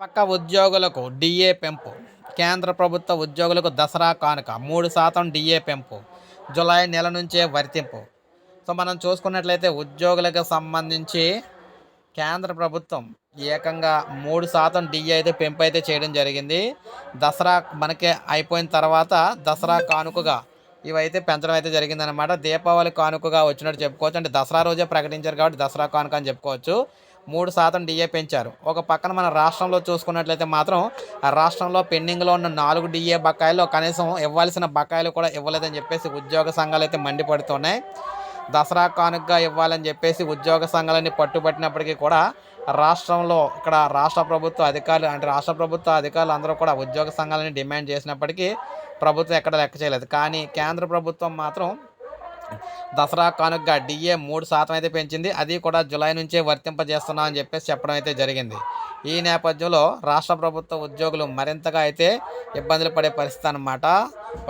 పక్క ఉద్యోగులకు డిఏ పెంపు కేంద్ర ప్రభుత్వ ఉద్యోగులకు దసరా కానుక మూడు శాతం డిఏ పెంపు జులై నెల నుంచే వర్తింపు సో మనం చూసుకున్నట్లయితే ఉద్యోగులకు సంబంధించి కేంద్ర ప్రభుత్వం ఏకంగా మూడు శాతం డిఏ అయితే పెంపు అయితే చేయడం జరిగింది. దసరా మనకే అయిపోయిన తర్వాత దసరా కానుకగా ఇవైతే పెంచడం అయితే జరిగిందనమాట దీపావళి కానుకగా వచ్చినట్టు చెప్పుకోవచ్చు. అంటే దసరా రోజే ప్రకటించారు కాబట్టి దసరా కానుక అని చెప్పుకోవచ్చు. మూడు శాతం డిఏ పెంచారు. ఒక పక్కన మన రాష్ట్రంలో చూసుకున్నట్లయితే మాత్రం ఆ రాష్ట్రంలో పెండింగ్లో ఉన్న నాలుగు డిఏ బకాయిలు కనీసం ఇవ్వాల్సిన బకాయిలు కూడా ఇవ్వలేదని చెప్పేసి ఉద్యోగ సంఘాలు అయితే మండిపడుతున్నాయి. దసరా కానుకగా ఇవ్వాలని చెప్పేసి ఉద్యోగ సంఘాలన్నీ పట్టుబట్టినప్పటికీ కూడా రాష్ట్రంలో ఇక్కడ రాష్ట్ర ప్రభుత్వ అధికారులు అంటే రాష్ట్ర ప్రభుత్వ అధికారులు అందరూ కూడా ఉద్యోగ సంఘాలని డిమాండ్ చేసినప్పటికీ ప్రభుత్వం ఎక్కడ లెక్క చేయలేదు. కానీ కేంద్ర ప్రభుత్వం మాత్రం దసరా కానుకగా డిఏ మూడు శాతం అయితే పెంచింది. అది కూడా జులై నుంచే వర్తింపజేస్తున్నా అని చెప్పేసి చెప్పడం అయితే జరిగింది. ఈ నేపథ్యంలో రాష్ట్ర ప్రభుత్వ ఉద్యోగులు మరింతగా అయితే ఇబ్బందులు పడే పరిస్థితి అనమాట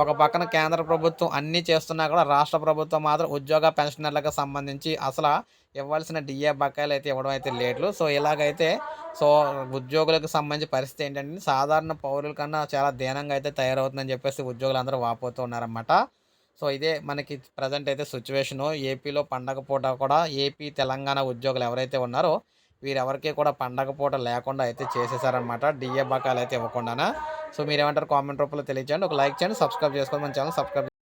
ఒక పక్కన కేంద్ర ప్రభుత్వం అన్నీ చేస్తున్నా కూడా రాష్ట్ర ప్రభుత్వం మాత్రం ఉద్యోగ పెన్షనర్లకు సంబంధించి అసలు ఇవ్వాల్సిన డిఏ బకాయిలు అయితే ఇవ్వడం అయితే లేట్లు. సో ఇలాగైతే సో ఉద్యోగులకు సంబంధించి పరిస్థితి ఏంటంటే సాధారణ పౌరుల కన్నా చాలా దీనంగా అయితే తయారవుతుందని చెప్పేసి ఉద్యోగులు అందరూ వాపోతూ ఉన్నారన్నమాట. సో ఇదే మనకి ప్రజెంట్ అయితే సిచ్యువేషను ఏపీలో పండగ పూట కూడా ఏపీ తెలంగాణ ఉద్యోగులు ఎవరైతే ఉన్నారో వీరెవరికి కూడా పండగ పూట లేకుండా అయితే చేసేసారనమాట డిఏ బకాలు అయితే ఇవ్వకుండా సో మీరు ఏమంటారు కామెంట్ రూపంలో తెలియచేయండి. ఒక లైక్ చేయండి సబ్స్క్రైబ్ చేసుకోండి. మన ఛానల్ సబ్స్క్రైబ్